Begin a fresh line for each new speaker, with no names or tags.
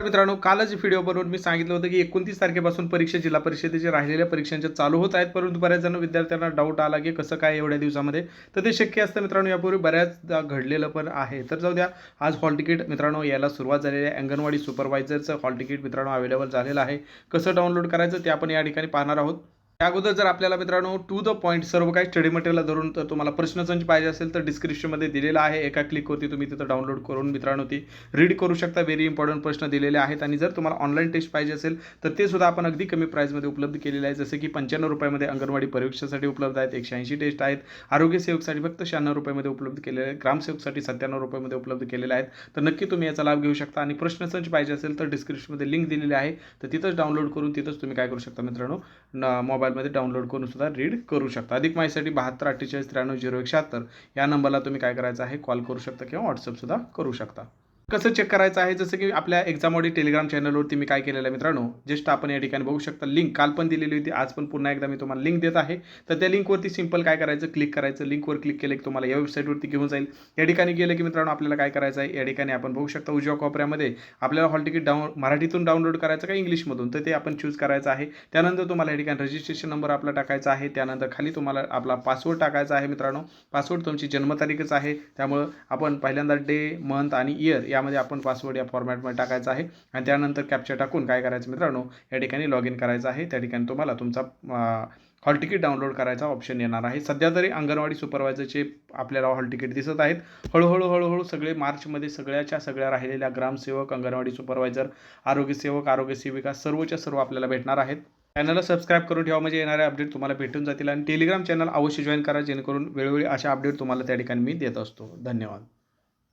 मित्रांनो कालच व्हिडिओ बनवून मी सांगितलं होतं की एकोणतीस तारखेपासून परीक्षा जिल्हा परिषदेचे राहिलेल्या परीक्षांच्या चालू होत आहेत. परंतु बऱ्याच जण विद्यार्थ्यांना डाऊट आला की कसं काय एवढ्या दिवसामध्ये? तर ते शक्य असतं मित्रांनो यापूर्वी बऱ्याचदा घडलेलं पण आहे. तर जाऊ द्या आज हॉल तिकीट मित्रांनो यायला सुरुवात झालेली आहे. अंगणवाडी सुपरवायझरचं हॉल तिकीट मित्रांनो अवेलेबल झालेलं आहे. कसं डाउनलोड करायचं ते आपण या ठिकाणी पाहणार आहोत. अगोदर जर आपल्याला मित्रांनो टू द पॉईंट सर्व काही स्टडी मटेरियल धरून तर तुम्हाला प्रश्नसंच पाहिजे असेल तर डिस्क्रिप्शनमध्ये दिलेलं आहे. एका क्लिकवरती तुम्ही तिथं डाउनलोड करून मित्रांनो ती रीड करू शकता. व्हेरी इम्पॉर्टंट प्रश्न दिलेले आहेत. आणि जर तुम्हाला ऑनलाईन टेस्ट पाहिजे असेल तर ते सुद्धा आपण अगदी कमी प्राईजमध्ये उपलब्ध केलेले आहे. जसे की पंच्याण्णव रुपयामध्ये अंगणवाडी परीक्षेसाठी उपलब्ध आहेत. एकशे ऐंशी टेस्ट आहेत. आरोग्य सेवकसाठी फक्त शहाण्णव रुपयामध्ये उपलब्ध केलेले आहेत. ग्रामसेवकसाठी सत्त्याण्णव रुपयामध्ये उपलब्ध केलेले आहेत. तर नक्की तुम्ही याचा लाभ घेऊ शकता. आणि प्रश्नसंच पाहिजे असेल तर डिस्क्रिप्शनमध्ये लिंक दिलेली आहे. तर तिथंच डाउनलोड करून तिथंच तुम्ही काय करू शकता मित्रांनो? मोबाईल मोबाईलमध्ये डाउनलोड करून सुद्धा रीड करू शकता. अधिक माहितीसाठी बहात्तर अठ्ठेचाळीस त्र्याण्णव झिरो एक शहात्तर या नंबरला तुम्ही काय करायचं आहे कॉल करू शकता किंवा व्हॉट्सअपसुद्धा करू शकता. कसं चेक करायचं आहे? जसं की आपल्या एक्झामवडी टेलिग्राम चॅनलवरती मी काय केलेलं आहे मित्रांनो? जस्ट आपण या ठिकाणी बघू शकता लिंक काल पण दिलेली होती आज पण पुन्हा एकदा मी तुम्हाला लिंक देत आहे. तर त्या लिंकवरती सिंपल काय करायचं? क्लिक करायचं. लिंकवर क्लिक केलं की तुम्हाला या वेबसाईटवरती घेऊन जाईल. या ठिकाणी गेलं की मित्रांनो आपल्याला काय करायचं आहे? या ठिकाणी आपण बघू शकता उजव्या कॉपऱ्यामध्ये आपल्याला हॉल तिकीट डाऊन मराठीतून डाउनलोड करायचं का इंग्लिशमधून? तर ते आपण चूज करायचं आहे. त्यानंतर तुम्हाला या ठिकाणी रजिस्ट्रेशन नंबर आपला टाकायचा आहे. त्यानंतर खाली तुम्हाला आपला पासवर्ड टाकायचा आहे मित्रांनो. पासवर्ड तुमची जन्मतारीखच आहे. त्यामुळं आपण पहिल्यांदा डे मंथ आणि इयर या यामध्ये आपण पासवर्ड या फॉर्मॅटमध्ये टाकायचा आहे. आणि त्यानंतर कॅप्चर टाकून काय करायचं मित्रांनो या ठिकाणी लॉग इन करायचं आहे. त्या ठिकाणी तुम्हाला तुमचा हॉल तिकीट डाउनलोड करायचा ऑप्शन येणार आहे. सध्या तरी अंगणवाडी सुपरवायझरचे आपल्याला हॉल तिकीट दिसत आहेत. हळूहळू हळूहळू सगळे मार्चमध्ये सगळ्याच्या सगळ्या राहिलेल्या ग्रामसेवक अंगणवाडी सुपरवायझर आरोग्यसेवक आरोग्य सेविका सर्वच्या सर्व आपल्याला भेटणार आहेत. चॅनलला सबस्क्राईब करून ठेवा म्हणजे येणारे अपडेट तुम्हाला भेटून जातील. आणि टेलिग्राम चॅनल अवश्य जॉईन करा जेणेकरून वेळोवेळी अशा अपडेट तुम्हाला त्या ठिकाणी मी देत असतो. धन्यवाद.